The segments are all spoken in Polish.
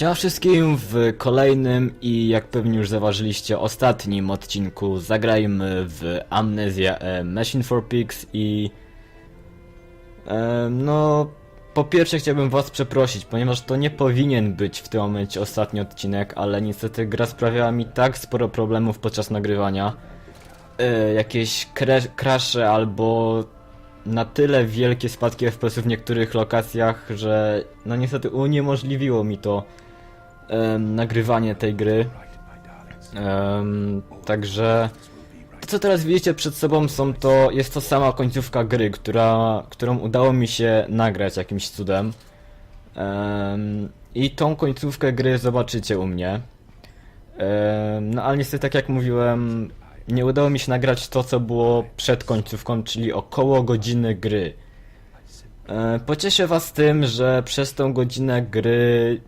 Siema wszystkim w kolejnym i jak pewnie już zauważyliście ostatnim odcinku zagrajmy w Amnesia e, Machine for Pigs i e, no po pierwsze chciałbym was przeprosić, ponieważ to nie powinien być w tym momencie ostatni odcinek, ale niestety gra sprawiała mi tak sporo problemów podczas nagrywania. E, jakieś crashe albo na tyle wielkie spadki FPS-ów w niektórych lokacjach, że no niestety uniemożliwiło mi to nagrywanie tej gry. Także to co teraz widzicie przed sobą są to, jest to sama końcówka gry, która, którą udało mi się nagrać jakimś cudem. Em, I tą końcówkę gry zobaczycie u mnie. No ale niestety tak jak mówiłem, nie udało mi się nagrać to co było przed końcówką, czyli około godziny gry. E, Pocieszę was tym, że przez tą godzinę gry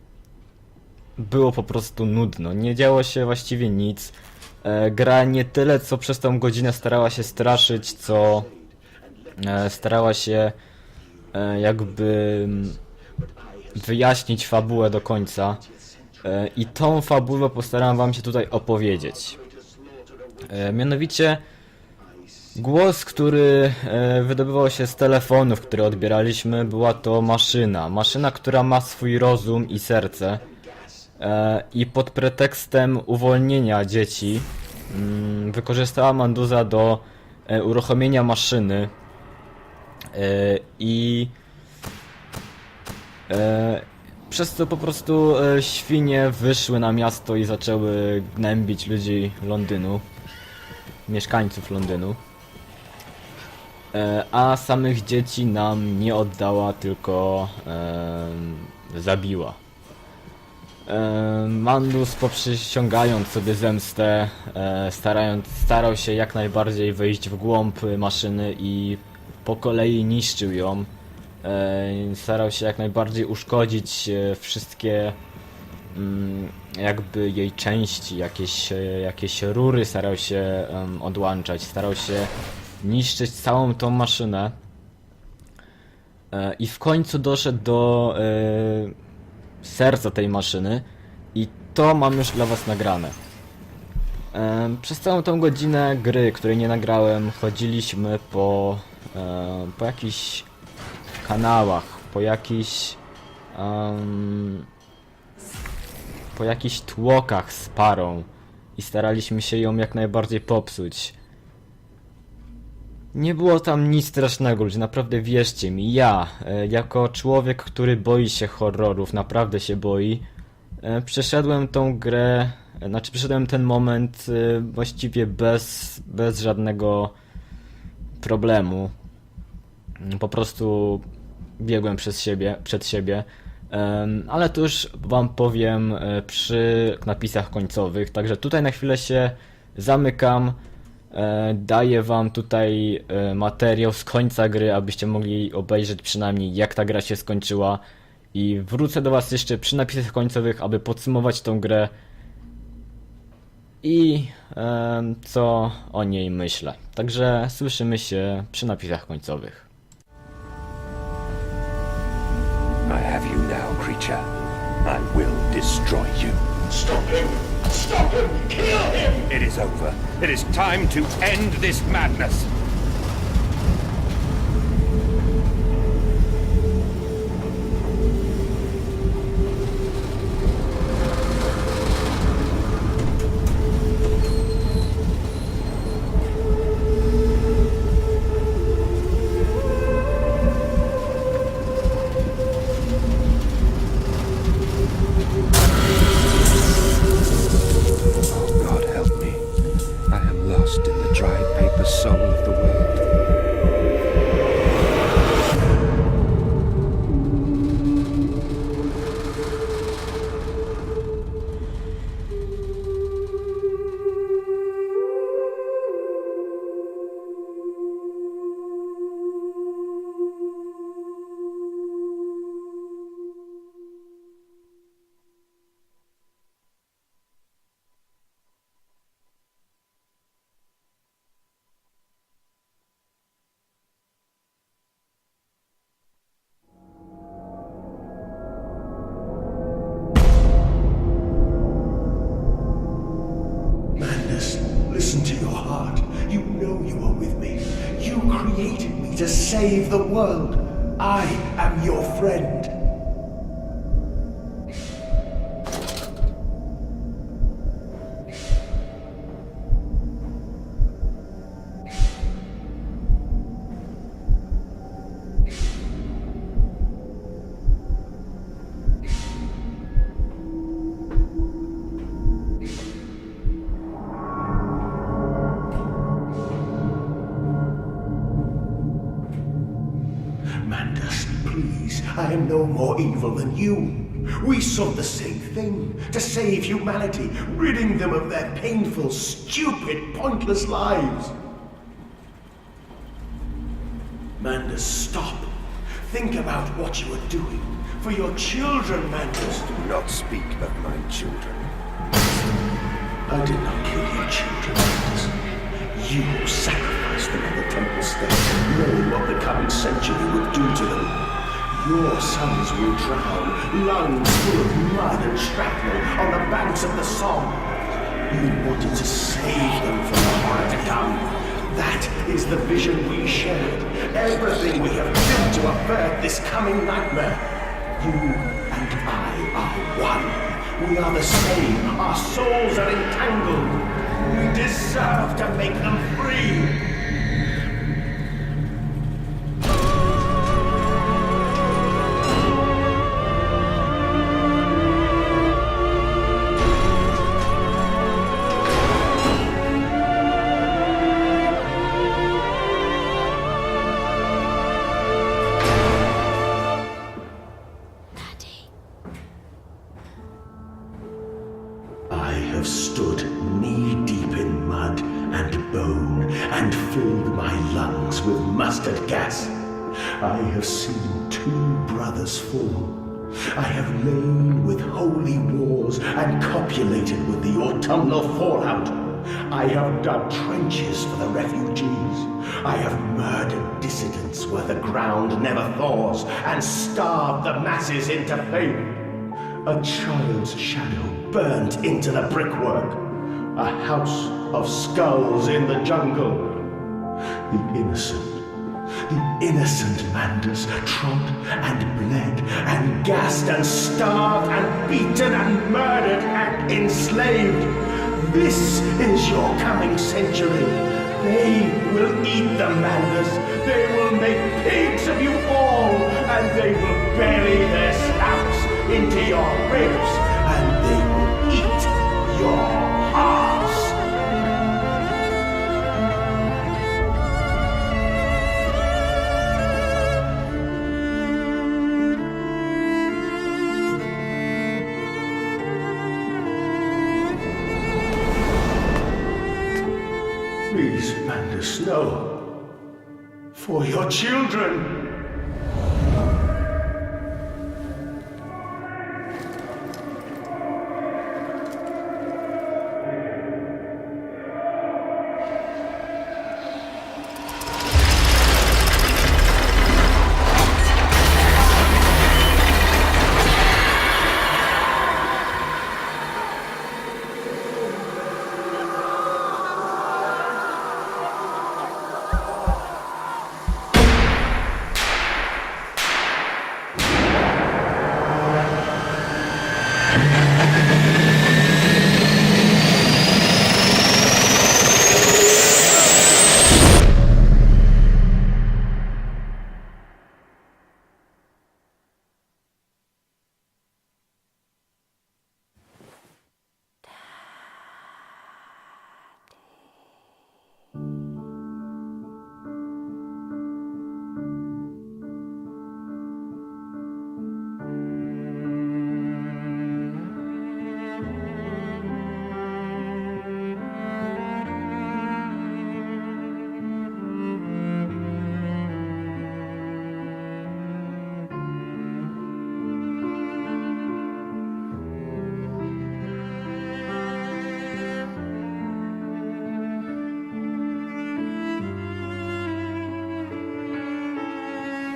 było po prostu nudno. Nie działo się właściwie nic. E, Gra nie tyle co przez tą godzinę starała się straszyć, co e, starała się e, jakby mm, wyjaśnić fabułę do końca. E, I tą fabułę postaram wam się tutaj opowiedzieć. E, Mianowicie głos, który e, wydobywał się z telefonów, które odbieraliśmy, była to maszyna. Maszyna, która ma swój rozum i serce. E, I pod pretekstem uwolnienia dzieci mm, wykorzystała Manduza do e, uruchomienia maszyny. E, I przez co po prostu świnie wyszły na miasto i zaczęły gnębić ludzi Londynu, mieszkańców Londynu. A samych dzieci nam nie oddała, tylko zabiła. E, Mandus poprzysiągając sobie zemstę, e, starając, starał się jak najbardziej wejść w głąb maszyny i po kolei niszczył ją. E, starał się jak najbardziej uszkodzić wszystkie mm, jakby jej części, jakieś, jakieś rury starał się odłączać, starał się niszczyć całą tą maszynę. I w końcu doszedł do serca tej maszyny i to mam już dla was nagrane. Przez całą tą godzinę gry, której nie nagrałem, chodziliśmy po, po jakichś kanałach, po jakichś em, po jakichś tłokach z parą i staraliśmy się ją jak najbardziej popsuć. Nie było tam nic strasznego, ludzie, naprawdę wierzcie mi. Ja, e, jako człowiek, który boi się horrorów, naprawdę się boi, e, przeszedłem tą grę, e, znaczy przeszedłem ten moment właściwie bez, bez żadnego problemu. Po prostu biegłem przez siebie, przed siebie. Ale to już wam powiem przy napisach końcowych. Także tutaj na chwilę się zamykam. E, Daję wam tutaj e, materiał z końca gry, abyście mogli obejrzeć przynajmniej jak ta gra się skończyła. I wrócę do was jeszcze przy napisach końcowych, aby podsumować tą grę i em, co o niej myślę. Także słyszymy się przy napisach końcowych. I have you now, creature. I will destroy you. Stop him! Stop him! Kill him! It is over. It is time to end this madness. World. I am your friend. You. We sought the same thing to save humanity, ridding them of their painful, stupid, pointless lives. Mandus, stop. Think about what you are doing. For your children, Mandus. Do not speak of my children. I did not kill your children, Mandus. You sacrificed them in the temple state, knowing what the coming century would do to them. Your sons will drown, lungs full of mud and shrapnel on the banks of the Somme. You wanted to save them from the horror to come. That is the vision we shared. Everything we have built to avert this coming nightmare. You and I are one. We are the same. Our souls are entangled. We deserve to make them free. And copulated with the autumnal fallout. I have dug trenches for the refugees. I have murdered dissidents where the ground never thaws and starved the masses into faith. A child's shadow burnt into the brickwork. A house of skulls in the jungle. The innocent, the innocent Mandus trod and bled and gassed and starved and beaten and murdered and enslaved. This is your coming century. They will eat the Mandus. They will make pigs of you all, and they will bury their snouts into your ribs, and they will eat your Please, Mandus, no. For your children.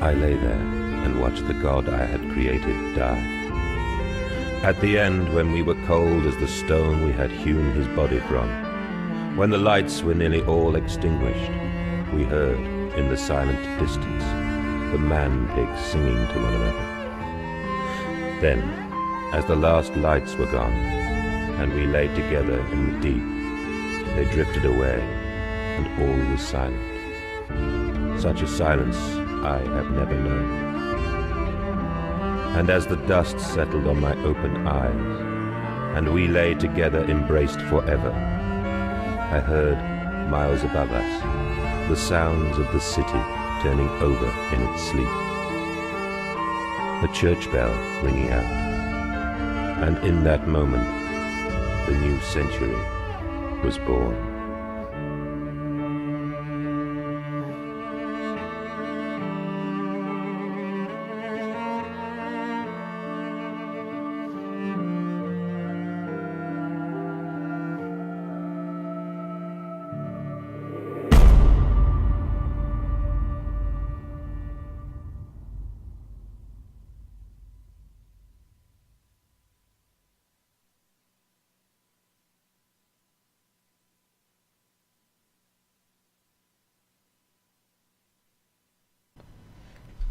I lay there and watched the god I had created die. At the end, when we were cold as the stone we had hewn his body from, When the lights were nearly all extinguished, we heard, in the silent distance, the man pigs singing to one another. Then, as the last lights were gone, and we lay together in the deep, they drifted away, and all was silent. Such a silence I have never known. And as the dust settled on my open eyes, and we lay together embraced forever, I heard, miles above us, the sounds of the city turning over in its sleep. A church bell ringing out. And in that moment, the new century was born.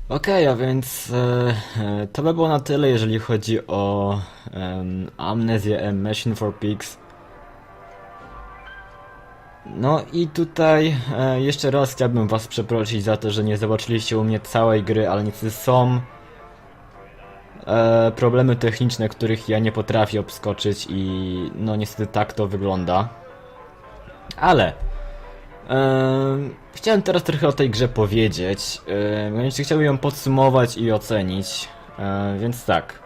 Okej, a więc e, e, to by było na tyle, jeżeli chodzi o em, Amnezję Machine for Pigs. No i tutaj e, jeszcze raz chciałbym was przeprosić za to, że nie zobaczyliście u mnie całej gry, ale niestety są e, problemy techniczne, których ja nie potrafię obskoczyć i no niestety tak to wygląda. Ale chciałem teraz trochę o tej grze powiedzieć. Mianowicie chciałbym ją podsumować i ocenić. Więc tak.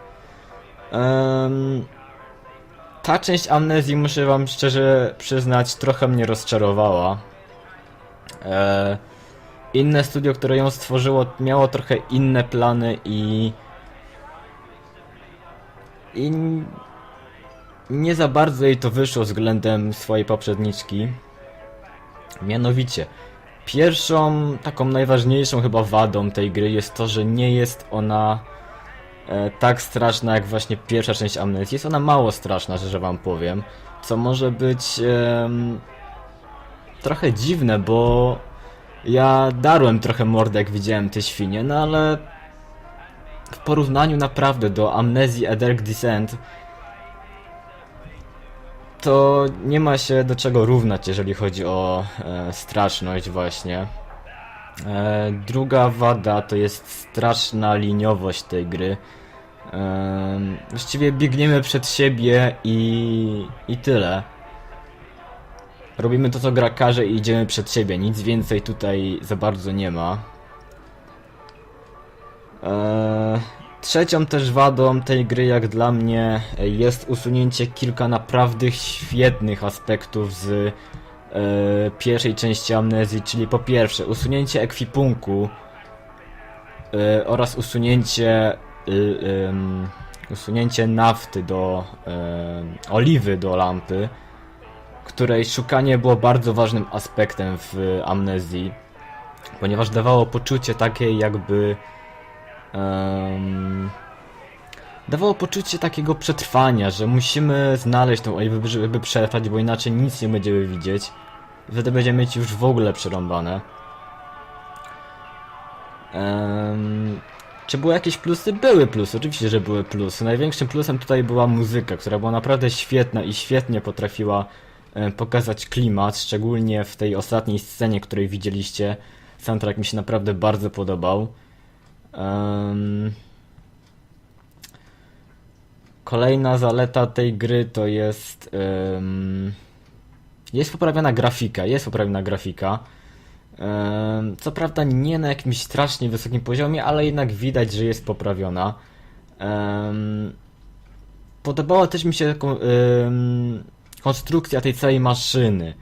Ta część amnezji, muszę wam szczerze przyznać, trochę mnie rozczarowała. Ehm, inne studio, które ją stworzyło, miało trochę inne plany i. I. Nie za bardzo jej to wyszło względem swojej poprzedniczki. Mianowicie, pierwszą, taką najważniejszą chyba wadą tej gry jest to, że nie jest ona e, tak straszna jak właśnie pierwsza część Amnezji. Jest ona mało straszna, że wam powiem. Co może być em, trochę dziwne, bo ja darłem trochę mordę jak widziałem te świnie, no ale w porównaniu naprawdę do Amnezji A Dark Descent to nie ma się do czego równać, jeżeli chodzi o e, straszność właśnie. E, druga wada to jest straszna liniowość tej gry. E, właściwie biegniemy przed siebie i, i tyle. Robimy to, co gra każe i idziemy przed siebie. Nic więcej tutaj za bardzo nie ma. Eee, trzecią też wadą tej gry, jak dla mnie, e, jest usunięcie kilka naprawdę świetnych aspektów z e, pierwszej części amnezji, czyli po pierwsze usunięcie ekwipunku e, oraz usunięcie ym, usunięcie nafty do y, oliwy do lampy, której szukanie było bardzo ważnym aspektem w amnezji, ponieważ dawało poczucie takie jakby Em, dawało poczucie takiego przetrwania, że musimy znaleźć tą oliwę, żeby przetrwać, bo inaczej nic nie będziemy widzieć. Wtedy będziemy mieć już w ogóle przerąbane. Em, czy były jakieś plusy? Były plusy, oczywiście, że były plusy. Największym plusem tutaj była muzyka, która była naprawdę świetna i świetnie potrafiła pokazać klimat, szczególnie w tej ostatniej scenie, której widzieliście. Soundtrack mi się naprawdę bardzo podobał. Em, Kolejna zaleta tej gry to jest. em, jest poprawiona grafika, jest poprawiona grafika. Em, co prawda nie na jakimś strasznie wysokim poziomie, ale jednak widać, że jest poprawiona. Em, podobała też mi się em, konstrukcja tej całej maszyny.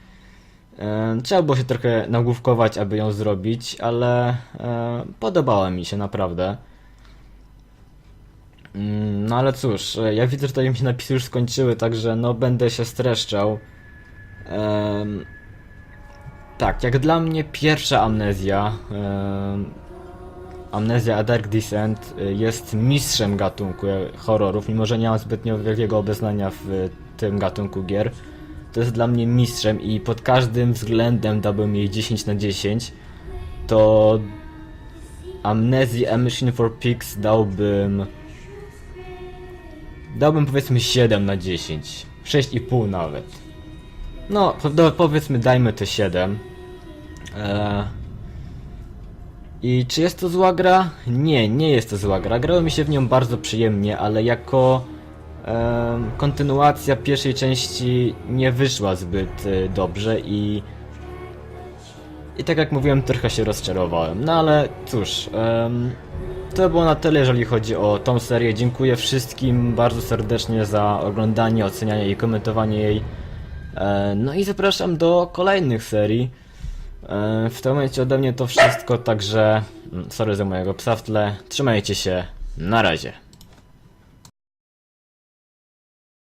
E, Trzeba było się trochę nagłówkować, aby ją zrobić, ale e, podobała mi się naprawdę. Mm, No ale cóż, e, jak widzę, że tutaj mi się napisy już skończyły, także no będę się streszczał. Em, tak, jak dla mnie pierwsza amnezja, em, amnezja A Dark Descent jest mistrzem gatunku horrorów, mimo że nie mam zbytnio wielkiego obeznania w tym gatunku gier. To jest dla mnie mistrzem i pod każdym względem dałbym jej 10 na 10, to Amnesia A Machine for Pigs dałbym... Dałbym powiedzmy 7 na 10. 6,5 nawet. No, powiedzmy dajmy to 7. Eee... I czy jest to zła gra? Nie, nie jest to zła gra. Grało mi się w nią bardzo przyjemnie, ale jako kontynuacja pierwszej części nie wyszła zbyt y, dobrze i i tak jak mówiłem, trochę się rozczarowałem. No ale cóż, to było na tyle, jeżeli chodzi o tą serię. Dziękuję wszystkim bardzo serdecznie za oglądanie, ocenianie i komentowanie jej. E, no i zapraszam do kolejnych serii. E, w tym momencie ode mnie to wszystko, także mm, sorry za mojego psa w tle. Trzymajcie się, na razie.